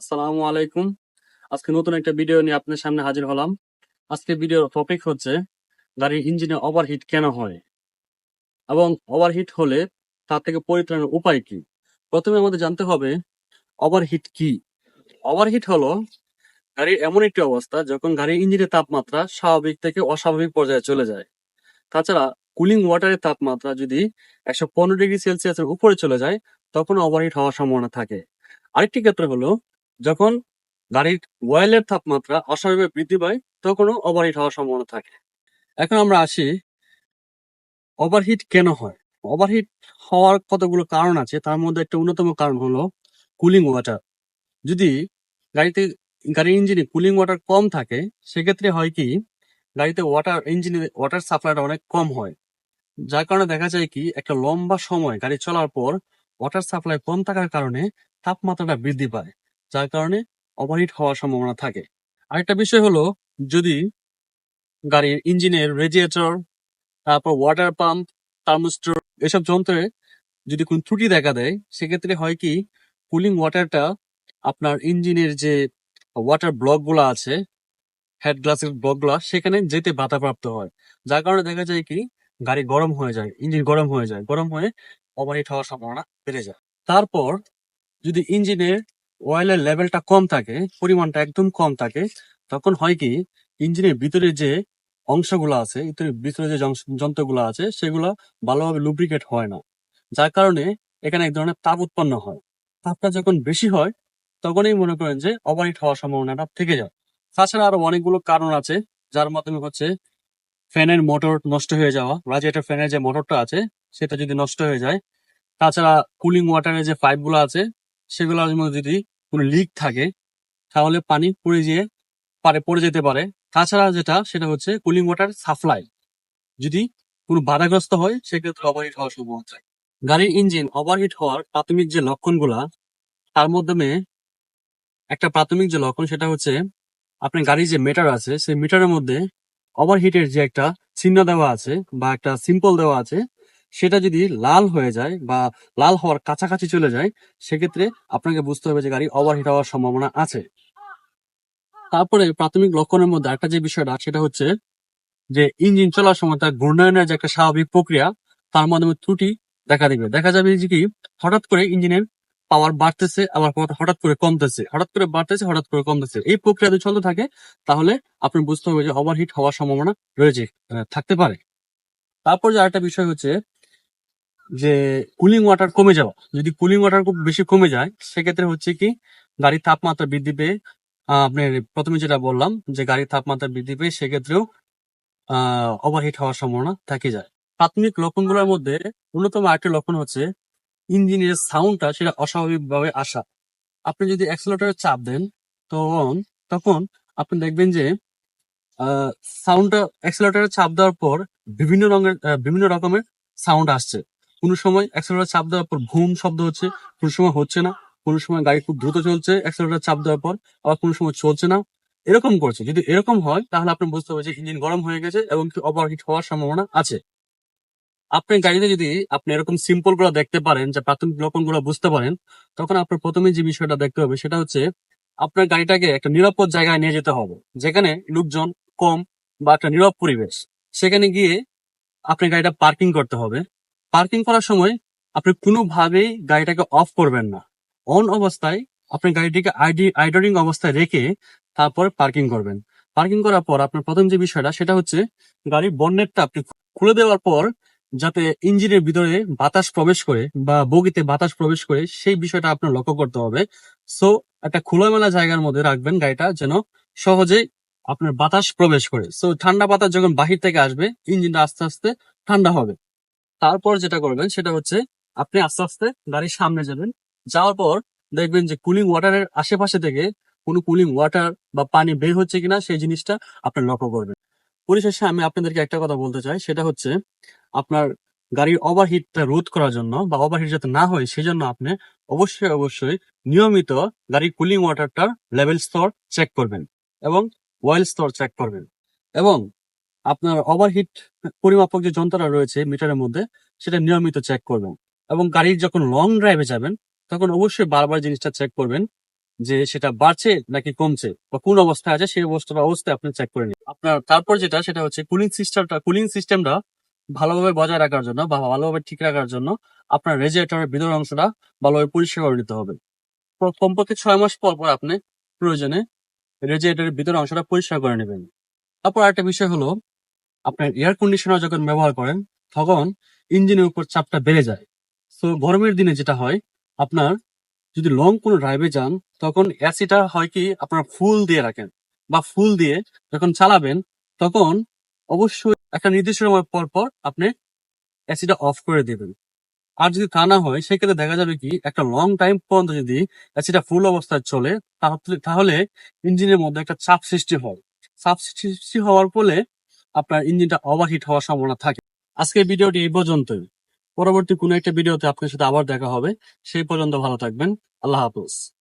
আসসালামু আলাইকুম। আজকে নতুন একটা ভিডিও নিয়ে আপনার সামনে হাজির হলাম। আজকে ভিডিওর টপিক হচ্ছে, গাড়ির ইঞ্জিনে ওভারহিট কেন হয়? এবং ওভারহিট হলে তার থেকে পরিত্রাণের উপায় কি? প্রথমে আমাদের জানতে হবে ওভারহিট কি? ওভারহিট হলো গাড়ির এমন একটি অবস্থা যখন গাড়ির ইঞ্জিনের তাপমাত্রা স্বাভাবিক থেকে অস্বাভাবিক পর্যায়ে চলে যায়। তাছাড়া কুলিং ওয়াটারের তাপমাত্রা যদি একশো পনেরো ডিগ্রি সেলসিয়াসের উপরে চলে যায় তখন ওভারহিট হওয়ার সম্ভাবনা থাকে। আরেকটি ক্ষেত্র হলো যখন গাড়ির ওয়েলের তাপমাত্রা অস্বাভাবিক বৃদ্ধি পায়, তখনও ওভারহিট হওয়ার সম্ভাবনা থাকে। এখন আমরা আসি ওভারহিট কেন হয়? ওভারহিট হওয়ার কতগুলো কারণ আছে? তার মধ্যে একটা অন্যতম কারণ হলো কুলিং ওয়াটার যদি গাড়িতে, গাড়ির ইঞ্জিনে কুলিং ওয়াটার কম থাকে, সেক্ষেত্রে হয় কি, গাড়িতে ওয়াটার ইঞ্জিনে ওয়াটার সাপ্লাইটা অনেক কম হয়। যার কারণে দেখা যায় কি, একটা লম্বা সময় গাড়ি চলার পর ওয়াটার সাপ্লাই কম থাকার কারণে তাপমাত্রাটা বৃদ্ধি পায়। যার কারণে ওভারহিট হওয়ার সম্ভাবনা থাকে। আরেকটা বিষয় হলো, যদি গাড়ির ইঞ্জিনের রেডিয়েটর তারপর ওয়াটার পাম্প থার্মোস্টর এসব যন্ত্রে যদি কোনো ত্রুটি দেখা দেয়, সেক্ষেত্রে হয় কি কুলিং ওয়াটারটা আপনার ইঞ্জিনের যে ওয়াটার ব্লকগুলো আছে হেড গ্লাসের ব্লকগুলো সেখানে যেতে বাধাপ্রাপ্ত হয়। যার কারণে দেখা যায় কি, গাড়ি গরম হয়ে যায় ইঞ্জিন গরম হয়ে যায়, গরম হয়ে ওভারহিট হওয়ার সম্ভাবনা বেড়ে যায়। তারপর যদি ইঞ্জিনের অয়েলের লেভেলটা কম থাকে, পরিমাণটা একদম কম থাকে, তখন হয় কি, ইঞ্জিনের ভিতরে যে অংশগুলো আছে ভিতরে যে যন্ত্রগুলো আছে, সেগুলো ভালোভাবে লুব্রিকেট হয় না। যার কারণে এখানে এক ধরনের তাপ উৎপন্ন হয়। তাপটা যখন বেশি হয়, তখনই মনে করেন যে ওভারহিট হওয়ার সম্ভাবনাটা থেকে যায়। তাছাড়া আরও অনেকগুলো কারণ আছে, যার মাধ্যমে হচ্ছে ফ্যানের মোটর নষ্ট হয়ে যাওয়া রাজিয়েটার ফ্যানের যে মোটরটা আছে, সেটা যদি নষ্ট হয়ে যায়। তাছাড়া কুলিং ওয়াটারের যে পাইপগুলো আছে সেগুলোর মধ্যে যদি কোনো লিক থাকে, তাহলে পানি পড়ে যেয়ে পারে, পড়ে যেতে পারে। তাছাড়া যেটা, সেটা হচ্ছে কুলিং ওয়াটার সাপ্লাই যদি কোনো বাধাগ্রস্ত হয়, সেক্ষেত্রে ওভারহিট হওয়ার সম্ভাবনা থাকে। গাড়ির ইঞ্জিন ওভারহিট হওয়ার প্রাথমিক যে লক্ষণগুলা, তার মাধ্যমে একটা প্রাথমিক যে লক্ষণ, সেটা হচ্ছে আপনার গাড়ির যে মিটার আছে, সেই মিটারের মধ্যে ওভারহিটের যে একটা চিহ্ন দেওয়া আছে, বা একটা সিম্পল দেওয়া আছে সেটা যদি লাল হয়ে যায় বা লাল হওয়ার কাছাকাছি চলে যায়, সেক্ষেত্রে আপনাকে বুঝতে হবে যে গাড়ি ওভারহিট হওয়ার সম্ভাবনা আছে। তারপরে প্রাথমিক লক্ষণের মধ্যে একটা যে বিষয়টা, সেটা হচ্ছে যে ইঞ্জিন চলার সময় তার ঘূর্ণায়নের যে একটা স্বাভাবিক প্রক্রিয়া, তার মাধ্যমে ত্রুটি দেখা দিবে। দেখা যাবে যে কি, হঠাৎ করে ইঞ্জিনের পাওয়ার বাড়তেছে, আবার হঠাৎ করে কমতেছে, হঠাৎ করে বাড়তেছে, হঠাৎ করে কমতেছে। এই প্রক্রিয়া যদি চলতে থাকে, তাহলে আপনি বুঝতে হবে যে ওভারহিট হওয়ার সম্ভাবনা রয়েছে থাকতে পারে। তারপর যে আরেকটা বিষয় হচ্ছে যে কুলিং ওয়াটার কমে যাওয়া। যদি কুলিং ওয়াটার খুব বেশি কমে যায় সেক্ষেত্রে হচ্ছে কি গাড়ির তাপমাত্রা বৃদ্ধি পেয়ে আহ, আপনার প্রথমে যেটা বললাম যে গাড়ির তাপমাত্রা বৃদ্ধি পেয়ে সেক্ষেত্রেও ওভারহিট হওয়ার সম্ভাবনা থেকে যায়। প্রাথমিক লক্ষণগুলোর মধ্যে অন্যতম আরেকটি লক্ষণ হচ্ছে ইঞ্জিনের সাউন্ডটা সেটা অস্বাভাবিকভাবে আসা। আপনি যদি অ্যাক্সেলেটরে চাপ দেন তখন তখন আপনি দেখবেন যে সাউন্ডটা অ্যাক্সেলেটরে চাপ দেওয়ার পর বিভিন্ন রঙের বিভিন্ন রকমের সাউন্ড আসছে। কোনো সময় অ্যাক্সেলেটর চাপ দেওয়ার পর ঘুম শব্দ হচ্ছে, কোনো সময় হচ্ছে না, কোনো সময় গাড়ি খুব দ্রুত চলছে অ্যাক্সেলেটর চাপ দেওয়ার পর আবার কোনো সময় চলছে না। এরকম করছে। যদি এরকম হয়, তাহলে আপনি বুঝতে হবে যে ইঞ্জিন গরম হয়ে গেছে এবং ওভারহিট হওয়ার সম্ভাবনা আছে। আপনার গাড়িতে যদি আপনি এরকম সিম্পলগুলো দেখতে পারেন, যে প্রাথমিক লক্ষণগুলো বুঝতে পারেন, তখন আপনার প্রথমে যে বিষয়টা দেখতে হবে, সেটা হচ্ছে আপনার গাড়িটাকে একটা নিরাপদ জায়গায় নিয়ে যেতে হবে, যেখানে লোকজন কম বা একটা নীরব পরিবেশ। সেখানে গিয়ে আপনি গাড়িটা পার্কিং করতে হবে। পার্কিং করার সময় আপনি কোনোভাবেই গাড়িটাকে অফ করবেন না। অন অবস্থায় আপনি গাড়িটিকে আইডি, আইডরিং অবস্থায় রেখে তারপর পার্কিং করবেন। পার্কিং করার পর আপনার প্রথম যে বিষয়টা সেটা হচ্ছে গাড়ির বন্নেটটা আপনি খুলে দেওয়ার পর যাতে ইঞ্জিনের ভিতরে বাতাস প্রবেশ করে বা বগিতে বাতাস প্রবেশ করে সেই বিষয়টা আপনার লক্ষ্য করতে হবে। সো একটা খোলামেলা জায়গার মধ্যে রাখবেন গাড়িটা যেন সহজেই আপনার বাতাস প্রবেশ করে। সো ঠান্ডা বাতাস যখন বাহির থেকে আসবে, ইঞ্জিনটা আস্তে আস্তে ঠান্ডা হবে। তারপর যেটা করবেন সেটা হচ্ছে আপনি আস্তে আস্তে গাড়ির সামনে যাবেন। যাওয়ার পর দেখবেন যে কুলিং ওয়াটারের আশেপাশে থেকে কোনো কুলিং ওয়াটার বা পানি বের হচ্ছে কিনা সেই জিনিসটা আপনি লক্ষ্য করবেন। পরিশেষে আমি আপনাদেরকে একটা কথা বলতে চাই, সেটা হচ্ছে আপনার গাড়ির ওভারহিটটা রোধ করার জন্য বা ওভারহিট যাতে না হয় সেজন্য আপনি অবশ্যই অবশ্যই নিয়মিত গাড়ির কুলিং ওয়াটারটার লেভেল স্তর চেক করবেন এবং অয়েল স্তর চেক করবেন এবং আপনার ওভারহিট পরিমাপক যে যন্ত্রটা রয়েছে মিটারের মধ্যে, সেটা নিয়মিত চেক করবেন। এবং গাড়ির যখন লং ড্রাইভে যাবেন, তখন অবশ্যই বারবার জিনিসটা চেক করবেন যে সেটা বাড়ছে নাকি কমছে বা কোন অবস্থায় আছে, সেই অবস্থার অবস্থায় আপনি চেক করে নিন। আপনার তারপর যেটা, সেটা হচ্ছে কুলিং সিস্টেমটা কুলিং সিস্টেমটা ভালোভাবে বজায় রাখার জন্য বা ভালোভাবে ঠিক রাখার জন্য আপনার রেজুলেটরের ভিতর অংশটা ভালোভাবে পরিষ্কার করে নিতে হবে। কমপক্ষে ছয় মাস পর পর আপনি প্রয়োজনে রেজুলেটরের ভিতর অংশটা পরিষ্কার করে নেবেন। তারপর আরেকটা বিষয় হলো আপনার এয়ার কন্ডিশনার যখন ব্যবহার করেন, তখন ইঞ্জিনের উপর চাপটা বেড়ে যায়। তো গরমের দিনে যেটা হয়, আপনার যদি লং কোনো ড্রাইভে যান, তখন এসিটা হয় কি, আপনার ফুল দিয়ে রাখেন বা ফুল দিয়ে যখন চালাবেন, তখন অবশ্যই একটা নির্দিষ্ট সময় পর পর আপনি এসিটা অফ করে দেবেন। আর যদি তা না হয়, সেক্ষেত্রে দেখা যাবে কি, একটা লং টাইম পর্যন্ত যদি এসিটা ফুল অবস্থায় চলে, তাহলে ইঞ্জিনের মধ্যে একটা চাপ সৃষ্টি হয়। চাপ সৃষ্টি হওয়ার ফলে আপনার ইঞ্জিনটা ওভারহিট হওয়ার সম্ভাবনা থাকে। আজকের ভিডিওটি এই পর্যন্তই। পরবর্তী কোনো একটা ভিডিওতে আপনার সাথে আবার দেখা হবে। সেই পর্যন্ত ভালো থাকবেন। আল্লাহ হাফেজ।